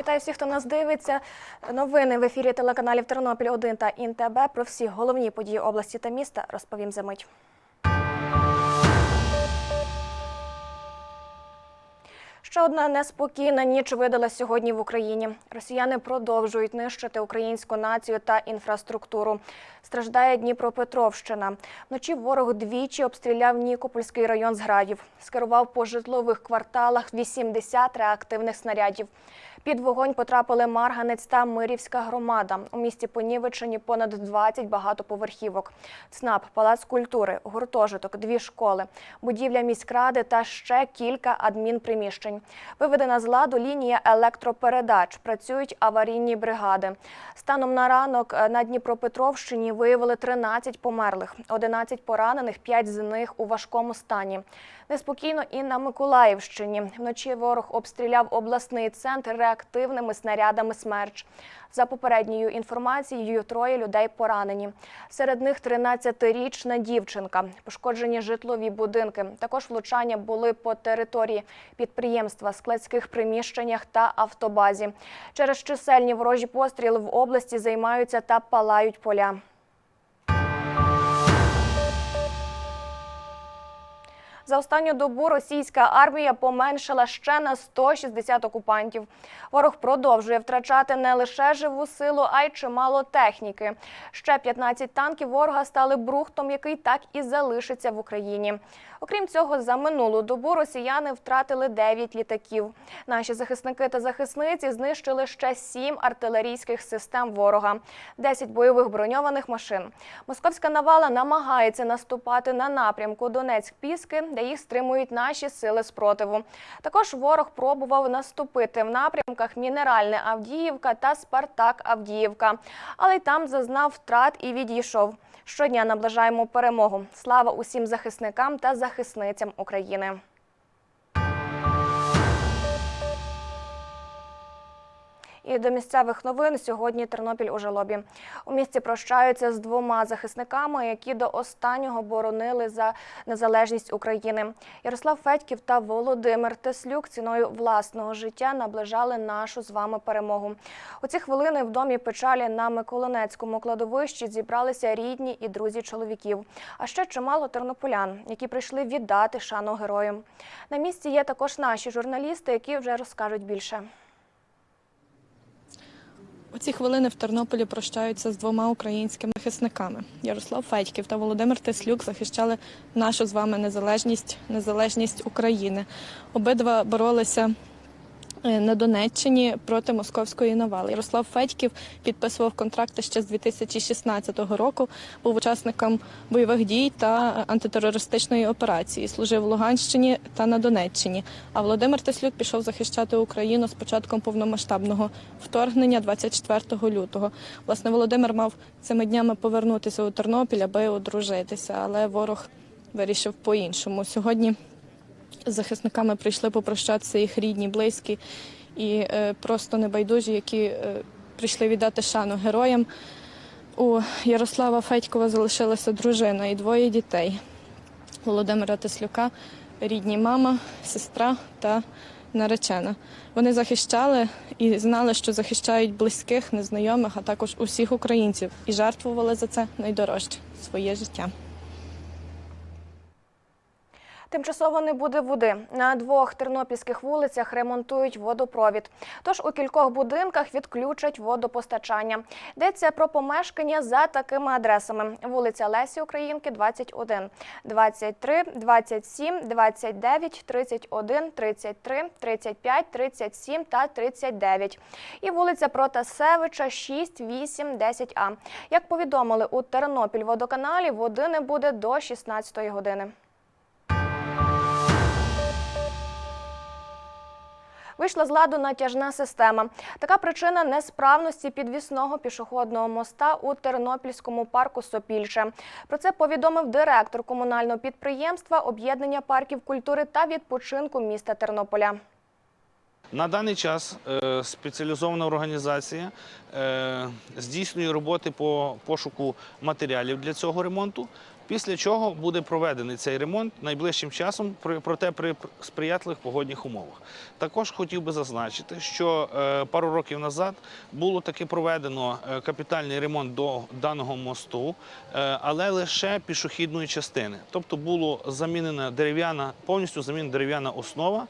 Вітаю всіх, хто нас дивиться. Новини в ефірі телеканалів Тернопіль 1 та ІНТБ. Про всі головні події області та міста розповім за мить. Ще одна неспокійна ніч видала сьогодні в Україні. Росіяни продовжують нищити українську націю та інфраструктуру. Страждає Дніпропетровщина. Вночі ворог двічі обстріляв Нікопольський район з градів. Скерував по житлових кварталах 80 реактивних снарядів. Під вогонь потрапили Марганець та Мирівська громада. У місті понівечені понад 20 багатоповерхівок. ЦНАП, палац культури, гуртожиток, дві школи, будівля міськради та ще кілька адмінприміщень. Виведена з ладу лінія електропередач. Працюють аварійні бригади. Станом на ранок е, на Дніпропетровщині виявили 13 померлих, 11 поранених, 5 з них у важкому стані. Неспокійно і на Миколаївщині. Вночі ворог обстріляв обласний центр реактивними снарядами «Смерч». За попередньою інформацією, троє людей поранені. Серед них 13-річна дівчинка. Пошкоджені житлові будинки. Також влучання були по території підприємства, складських приміщеннях та автобазі. Через чисельні ворожі постріли в області займаються та палають поля. За останню добу російська армія поменшила ще на 160 окупантів. Ворог продовжує втрачати не лише живу силу, а й чимало техніки. Ще 15 танків ворога стали брухтом, який так і залишиться в Україні. Окрім цього, за минулу добу росіяни втратили 9 літаків. Наші захисники та захисниці знищили ще 7 артилерійських систем ворога, 10 бойових броньованих машин. Московська навала намагається наступати на напрямку Донецьк-Піски, де їх стримують наші сили спротиву. Також ворог пробував наступити в напрямках Мінеральне Авдіївка та Спартак Авдіївка, але й там зазнав втрат і відійшов. Щодня наближаємо перемогу. Слава усім захисникам та захисницям України. І до місцевих новин сьогодні Тернопіль у жалобі. У місті прощаються з двома захисниками, які до останнього боронили за незалежність України. Ярослав Федьків та Володимир Теслюк ціною власного життя наближали нашу з вами перемогу. У ці хвилини в домі печалі на Миколинецькому кладовищі зібралися рідні і друзі чоловіків, а ще чимало тернополян, які прийшли віддати шану героям. На місці є також наші журналісти, які вже розкажуть більше. У ці хвилини в Тернополі прощаються з двома українськими захисниками. Ярослав Федьків та Володимир Теслюк захищали нашу з вами незалежність, незалежність України. Обидва боролися на Донеччині проти московської навали. Ярослав Федьків підписував контракти ще з 2016 року. Був учасником бойових дій та антитерористичної операції. Служив в Луганщині та на Донеччині. А Володимир Теслюк пішов захищати Україну з початком повномасштабного вторгнення 24 лютого. Власне, Володимир мав цими днями повернутися у Тернопіль, аби одружитися, але ворог вирішив по-іншому. Сьогодні захисниками прийшли попрощатися їх рідні, близькі і е, просто небайдужі, які е, прийшли віддати шану героям. У Ярослава Федькова залишилася дружина і двоє дітей. Володимира Теслюка, рідні мама, сестра та наречена. Вони захищали і знали, що захищають близьких, незнайомих, а також усіх українців і жертвували за це найдорожче своє життя. Тимчасово не буде води. На двох тернопільських вулицях ремонтують водопровід. Тож у кількох будинках відключать водопостачання. Йдеться про помешкання за такими адресами: вулиця Лесі Українки, 21, 23, 27, 29, 31, 33, 35, 37 та 39. І вулиця Протасевича, 6, 8, 10А. Як повідомили у Тернопіль водоканалі, води не буде до 16 години. Вийшла з ладу натяжна система. Така причина несправності підвісного пішохідного моста у Тернопільському парку Сопільче. Про це повідомив директор комунального підприємства об'єднання парків культури та відпочинку міста Тернополя. На даний час е, спеціалізована організація е, здійснює роботи по пошуку матеріалів для цього ремонту. Після чого буде проведений цей ремонт найближчим часом, проте при сприятливих погодних умовах. Також хотів би зазначити, що е, пару років назад було таки проведено е, капітальний ремонт до даного мосту, е, але лише пішохідної частини. Тобто було замінена дерев'яна, повністю замінена дерев'яна основа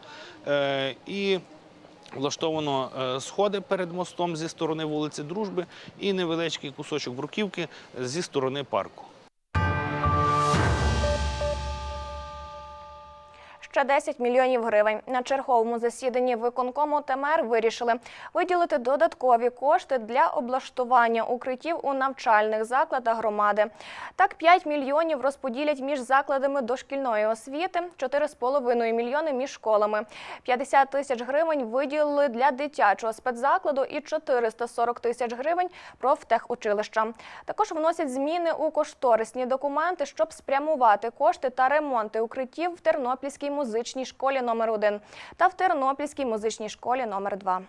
і влаштовано сходи перед мостом зі сторони вулиці Дружби і невеличкий кусочок бруківки зі сторони парку. Ще 10 мільйонів гривень на черговому засіданні виконкому ТМР вирішили виділити додаткові кошти для облаштування укриттів у навчальних закладах громади. Так, 5 мільйонів розподілять між закладами дошкільної освіти, 4,5 мільйони між школами. 50 тисяч гривень виділили для дитячого спецзакладу і 440 тисяч гривень профтехучилища. Також вносять зміни у кошторисні документи, щоб спрямувати кошти та ремонти укриттів в Тернопільській музичній школі номер 1 та в Тернопільській музичній школі номер 2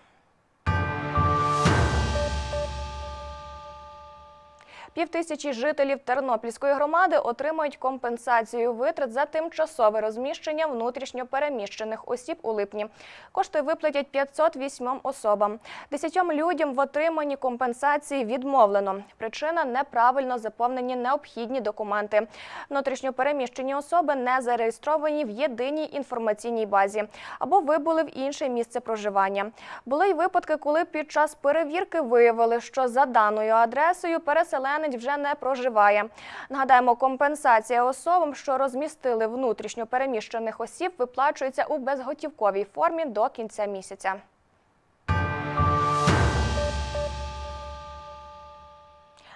Півтисячі жителів Тернопільської громади отримають компенсацію витрат за тимчасове розміщення внутрішньо переміщених осіб у липні. Кошти виплатять 508 особам. Десятьом людям в отриманні компенсації відмовлено. Причина неправильно заповнені необхідні документи. Внутрішньо переміщені особи не зареєстровані в єдиній інформаційній базі або вибули в інше місце проживання. Були й випадки, коли під час перевірки виявили, що за даною адресою переселенець вже не проживає. Нагадаємо, компенсація особам, що розмістили внутрішньо переміщених осіб, виплачується у безготівковій формі до кінця місяця.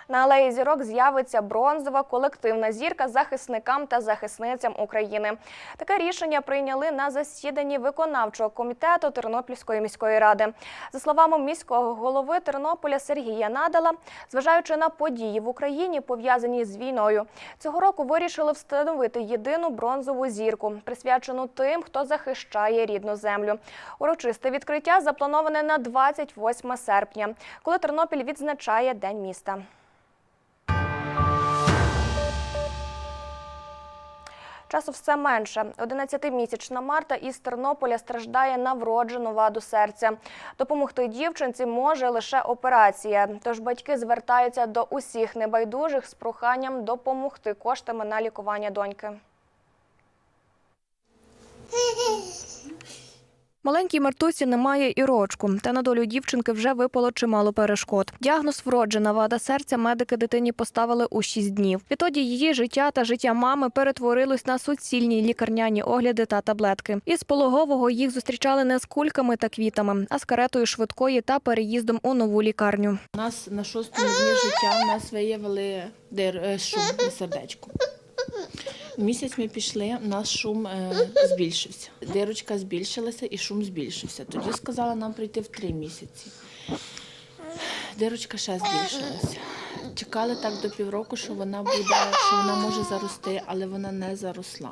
На алеї зірок з'явиться бронзова колективна зірка захисникам та захисницям України. Таке рішення прийняли на засіданні виконавчого комітету Тернопільської міської ради. За словами міського голови Тернополя Сергія Надала, зважаючи на події в Україні, пов'язані з війною, цього року вирішили встановити єдину бронзову зірку, присвячену тим, хто захищає рідну землю. Урочисте відкриття заплановане на 28 серпня, коли Тернопіль відзначає День міста. Часу все менше. 11-місячна Марта із Тернополя страждає на вроджену ваду серця. Допомогти дівчинці може лише операція. Тож батьки звертаються до усіх небайдужих з проханням допомогти коштами на лікування доньки. Маленькій Мартусі немає і рочку, та на долю дівчинки вже випало чимало перешкод. Діагноз вроджена вада серця медики дитині поставили у 6 днів. Відтоді її життя та життя мами перетворилось на суцільні лікарняні огляди та таблетки. Із пологового їх зустрічали не з кульками та квітами, а з каретою швидкої та переїздом у нову лікарню. У нас на шостому дні життя у нас виявили е, шум на сердечку. Місяць ми пішли, у нас шум е, збільшився. Дирочка збільшилася і шум збільшився. Тоді сказала нам прийти в три місяці. Дирочка ще збільшилася. Чекали так до півроку, що вона буде, що вона може зарости, але вона не заросла.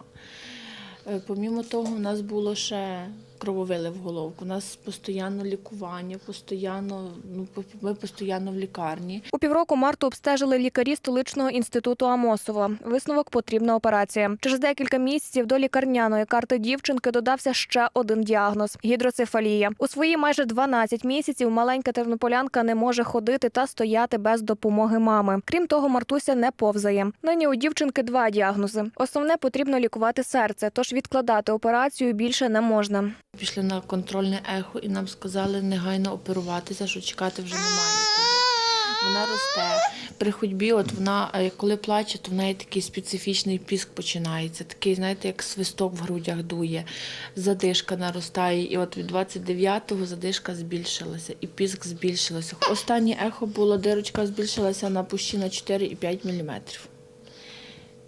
Е, Помімо того, у нас було ще крововили в головку. У нас постійно лікування, постійно, ну, ми постійно в лікарні. У півроку Марту обстежили лікарі столичного інституту Амосова. Висновок потрібна операція. Через декілька місяців до лікарняної карти дівчинки додався ще один діагноз гідроцефалія. У свої майже 12 місяців маленька тернополянка не може ходити та стояти без допомоги мами. Крім того, Мартуся не повзає. Нині у дівчинки два діагнози. Основне потрібно лікувати серце, тож відкладати операцію більше не можна. Пішли на контрольне ехо і нам сказали негайно оперуватися, що чекати вже немає. Вона росте. При ходьбі, от вона, е, коли плаче, то в неї такий специфічний піск починається. Такий, знаєте, як свисток в грудях дує. Задишка наростає. І от від 29-го задишка збільшилася, і піск збільшилася. Останнє ехо було, дирочка збільшилася на пущі на 4,5 мм.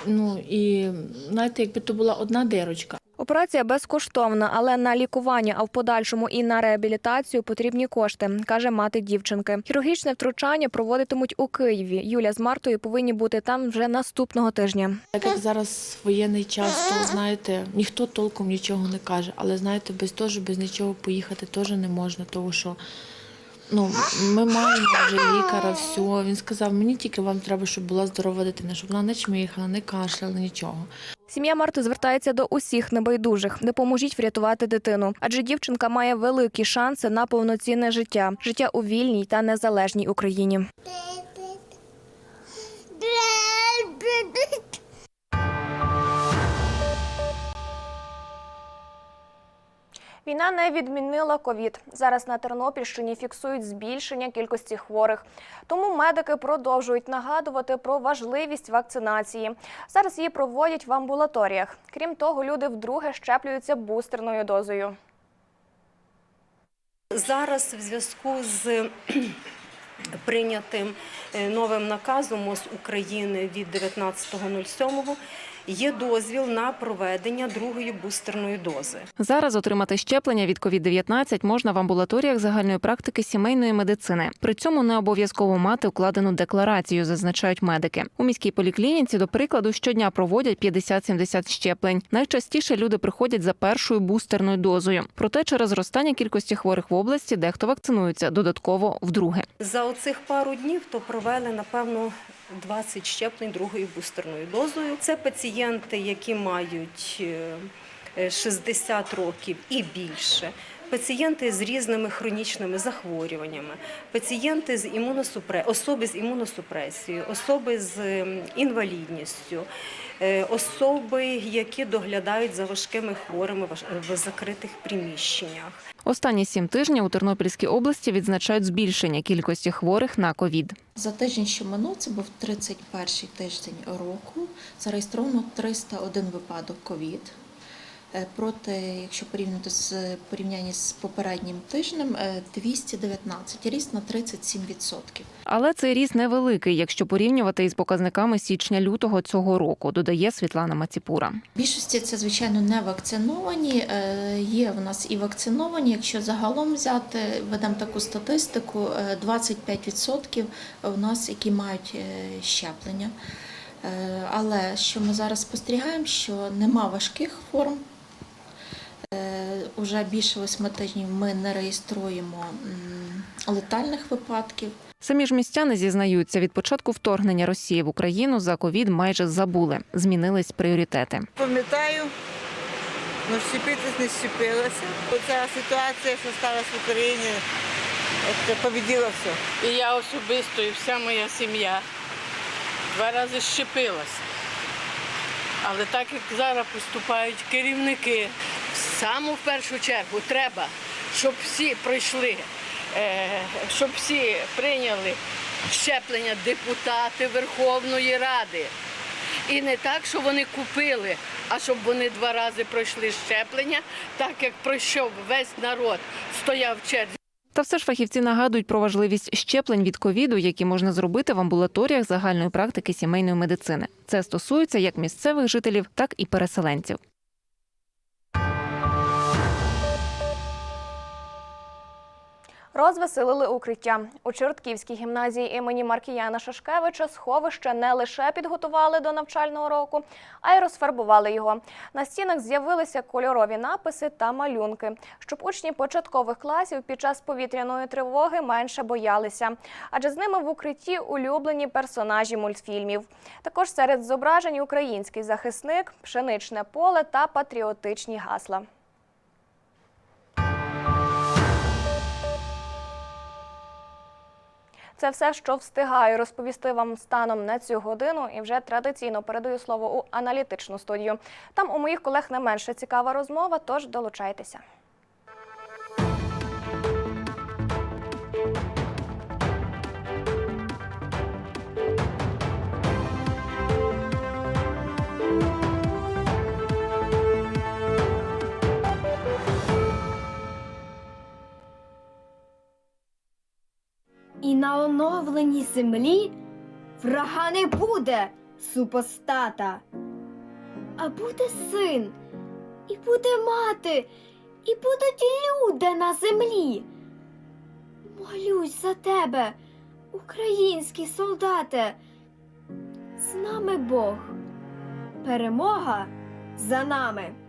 Ну і знаєте, якби то була одна дирочка. Операція безкоштовна, але на лікування, а в подальшому і на реабілітацію потрібні кошти, каже мати дівчинки. Хірургічне втручання проводитимуть у Києві. Юля з Мартою повинні бути там вже наступного тижня. Так як зараз воєнний час, то знаєте, ніхто толком нічого не каже. Але знаєте, без того, без нічого поїхати теж не можна, тому що Ну, ми маємо вже лікаря, все. Він сказав, мені тільки вам треба, щоб була здорова дитина, щоб вона не чмихала, не кашляла, нічого. Сім'я Марти звертається до усіх небайдужих. Допоможіть врятувати дитину, адже дівчинка має великі шанси на повноцінне життя, життя у вільній та незалежній Україні. Війна не відмінила ковід. Зараз на Тернопільщині фіксують збільшення кількості хворих. Тому медики продовжують нагадувати про важливість вакцинації. Зараз її проводять в амбулаторіях. Крім того, люди вдруге щеплюються бустерною дозою. Зараз в зв'язку з прийнятим е, новим наказом МОЗ України від 19.07 є дозвіл на проведення другої бустерної дози. Зараз отримати щеплення від COVID-19 можна в амбулаторіях загальної практики сімейної медицини. При цьому не обов'язково мати укладену декларацію, зазначають медики. У міській поліклініці, до прикладу, щодня проводять 50-70 щеплень. Найчастіше люди приходять за першою бустерною дозою. Проте через зростання кількості хворих в області дехто вакцинується додатково вдруге. За оцих пару днів то провели напевно 20 щеплень другою бустерною дозою. Це пацієнти, які мають е, е, 60 років і більше. Пацієнти з різними хронічними захворюваннями, пацієнти з імуносупре... особи з імуносупресією, особи з інвалідністю, е, особи, які доглядають за важкими хворими в закритих приміщеннях. Останні сім тижнів у Тернопільській області відзначають збільшення кількості хворих на ковід. За тиждень, що минув, це був 31-й тиждень року. Зареєстровано 301 випадок ковід. Е, Проти, якщо порівняти з порівнянні з попереднім тижнем, е, 219, ріст на 37%. Але цей ріст невеликий, якщо порівнювати із показниками січня-лютого цього року, додає Світлана Маціпура. Більшості це, звичайно, не вакциновані. Е, Є в нас і вакциновані. Якщо загалом взяти, ведемо таку статистику, е, 25% у нас, які мають е, щеплення. Е, Але що ми зараз спостерігаємо, що нема важких форм. Е, Уже більше восьми тижнів ми не реєструємо летальних випадків. Самі ж містяни зізнаються, від початку вторгнення Росії в Україну за ковід майже забули. Змінились пріоритети. Пам'ятаю, ну щепитись не щепилася. Оця ситуація, що сталася в Україні, побіділа все. І я особисто, і вся моя сім'я два рази щепилася. Але так як зараз поступають керівники, саме в першу чергу треба, щоб всі пройшли, е, щоб всі прийняли щеплення депутати Верховної Ради. І не так, що вони купили, а щоб вони два рази пройшли щеплення, так як пройшов весь народ, стояв в черзі. Та все ж фахівці нагадують про важливість щеплень від ковіду, які можна зробити в амбулаторіях загальної практики сімейної медицини. Це стосується як місцевих жителів, так і переселенців. Розвеселили укриття у Чортківській гімназії імені Маркіяна Шашкевича. Сховище не лише підготували до навчального року, а й розфарбували його. На стінах з'явилися кольорові написи та малюнки, щоб учні початкових класів під час повітряної тривоги менше боялися, адже з ними в укритті улюблені персонажі мультфільмів. Також серед зображень український захисник, пшеничне поле та патріотичні гасла. Це все, що встигаю розповісти вам станом на цю годину, і вже традиційно передаю слово у аналітичну студію. Там у моїх колег не менше цікава розмова, тож долучайтеся. І на оновленій землі врага не буде супостата, а буде син, і буде мати, і будуть люди на землі. Молюсь за тебе, українські солдати. З нами Бог. Перемога за нами.